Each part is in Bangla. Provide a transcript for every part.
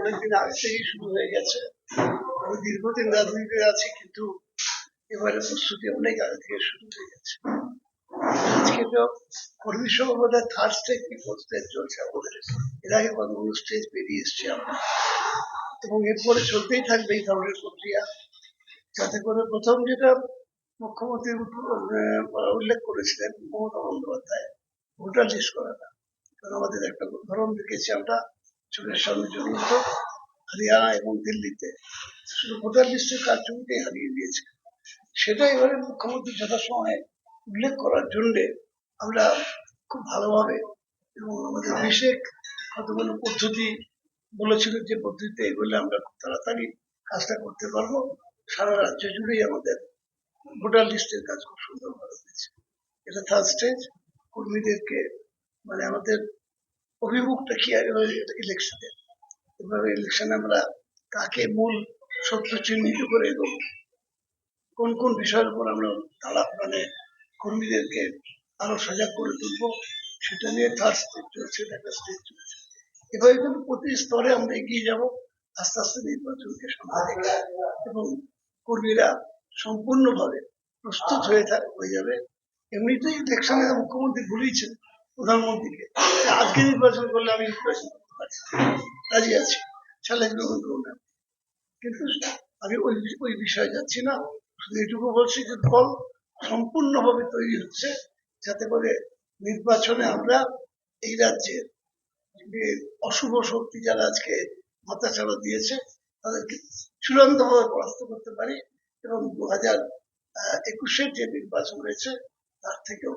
অনেকদিন আগে শুরু হয়ে গেছে। আমি দীর্ঘদিন আছি, কিন্তু এবারে প্রস্তুতি অনেক আগে থেকে শুরু হয়ে গেছে। আজকে তো কর্মী থার্ড স্টেজ কি ফোর্থ স্টেজ চলছে আমাদের। এর আগে কতগুলো স্টেজ পেরিয়ে এসছি আমরা। এবং এরপরে চলতেই থাকবে এই ধরনের প্রক্রিয়া। যাতে করে প্রথম যেটা মুখ্যমন্ত্রী উল্লেখ করেছিলেন, মমতা বন্দ্যোপাধ্যায়, ভোটার লিস্ট করাটা। কারণ আমাদের একটা উদাহরণ দেখেছি আমরা চোখের সামনে জড়িত হরিয়ানা এবং দিল্লিতে। শুধু ভোটার লিস্টের কার্যক্রমকে হারিয়ে দিয়েছে সেটা এবারে মুখ্যমন্ত্রী যথাসময়ে উল্লেখ করার জন্য আমরা খুব ভালোভাবে এবং আমাদের অভিষেক কতগুলো পদ্ধতি বলেছিল যে পদ্ধতিতে এগুলো আমরা খুব তাড়াতাড়ি কাজটা করতে পারব। সারা রাজ্য জুড়েই আমাদের ভোটার লিস্টের কাজ খুব সুন্দরভাবে হয়েছে। এটা থার্ড স্টেজ কর্মীদেরকে মানে আমাদের অভিমুখটা কি ইলেকশনে এভাবে ইলেকশনে আমরা কাকে মূল সত্য চিহ্নিত করে এগোবো কোন কোন বিষয়ের উপর আমরা তালা মানে কর্মীদেরকে আরও সজাগ করে তুলবো? সেটা নিয়ে থার্ড স্টেজ চলছে, একটা স্টেজ চলছে। এভাবে কিন্তু প্রতি স্তরে আমরা এগিয়ে যাব। আস্তে আস্তে নির্বাচনকে সামনে এবং কর্মীরা সম্পূর্ণভাবে প্রস্তুত হয়ে হয়ে যাবে। এমনিতেই ইলেকশনে মুখ্যমন্ত্রী বলেইছেন প্রধানমন্ত্রীকে। আজকে নির্বাচন করলে আমি নির্বাচন রাজি আছি। চ্যালেঞ্জ গ্রহণ করুন আপনি। কিন্তু আমি ওই ওই বিষয়ে যাচ্ছি না। শুধু এটুকু বলছি যে দল সম্পূর্ণভাবে তৈরি হচ্ছে যাতে করে নির্বাচনে আমরা এই রাজ্যের যে অশুভ শক্তি যারা আজকে মাথাচাড়া দিয়েছে, তাদেরকে চূড়ান্তভাবে পরাস্ত করতে পারি এবং দু হাজার একুশের যে নির্বাচন হয়েছে, তার থেকেও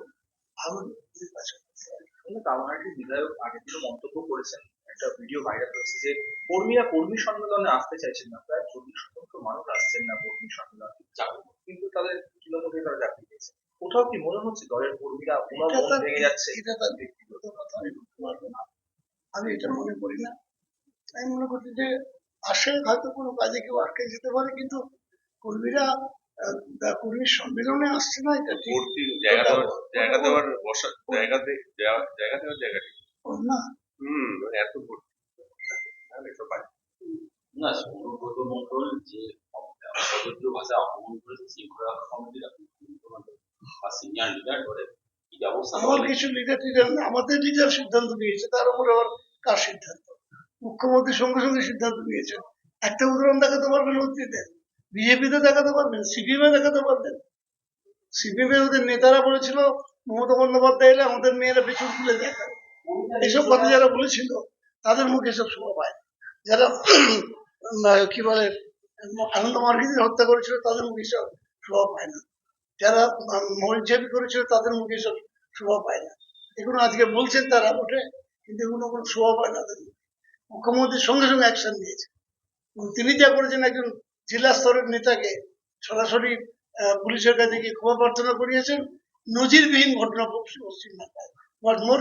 ভালো নির্বাচন। কিন্তু কামারহাটি বিধায়ক আগে থেকে মন্তব্য করেছেন একটা ভিডিও ভাইরাল হয়েছে যে কর্মীরা কর্মী সম্মেলনে আসতে চাইছেন না প্রায় চল্লিশ শতাংশ মানুষ আসছেন না কর্মী সম্মেলনে। কিন্তু তাদের তৃণমূলে তারা চাকরি পেয়েছে। কোথাও কি মনে হচ্ছে দলের কর্মীরা মন ভেঙে যাচ্ছে? এটা তার ব্যক্তিগত কথা আমি বলতে পারব না। আমি এটা মনে করি না। আমি মনে করছি যে আসে হয়তো কোনো কাজে কেউ আটকে যেতে পারে কিন্তু কর্মীরা সম্মেলনে আসছে না এটা ভর্তি জায়গা দেওয়ার জায়গা বসা জায়গা জায়গা দেওয়ার জায়গা নেই। না। হুম মানে এত ভর্তি। তাহলে না সুব্রত মন্ডল যে সদস্য ভাষা অপমান করেছে শৃঙ্খলা কমিটির সিনিয়র লিডার করে কি ব্যবস্থা আমার নেওয়া কিছু লিডার টিডার আমাদের লিডার সিদ্ধান্ত নিয়েছে তার উপরে আবার কার সিদ্ধান্ত? মুখ্যমন্ত্রী সঙ্গে সঙ্গে সিদ্ধান্ত নিয়েছেন একটা উদাহরণ দেখাতে পারবেন অতীতে বিজেপিতে দেখাতে পারবেন সিপিএম দেখাতে পারবেন। সিপিএম ওদের নেতারা বলেছিল, মমতা বন্দ্যোপাধ্যায় এলে আমাদের মেয়েরা পেছন তুলে দেখাবে এইসব কথা যারা বলেছিল, তাদের মুখে সব শোভা পায়। যারা কি বলে, আনন্দ মার্গিদের হত্যা করেছিল, তাদের মুখে সব শোভা পায় না। যারা মরিচাবি করেছিল, তাদের মুখে সব শোভা পায় না। এগুলো আজকে বলছেন তারা ওঠে কিন্তু এগুলো কোনো শোভা পায় না তাদের মুখ্যমন্ত্রীর সঙ্গে সঙ্গে অ্যাকশন নিয়েছে। তিনি যা করেছেন, একজন জেলা স্তরের নেতাকে সরাসরি পুলিশের কাছে গিয়ে ক্ষমা প্রার্থনা করিয়েছেন। নজিরবিহীন ঘটনা পশ্চিম পশ্চিমবাংলায় মোর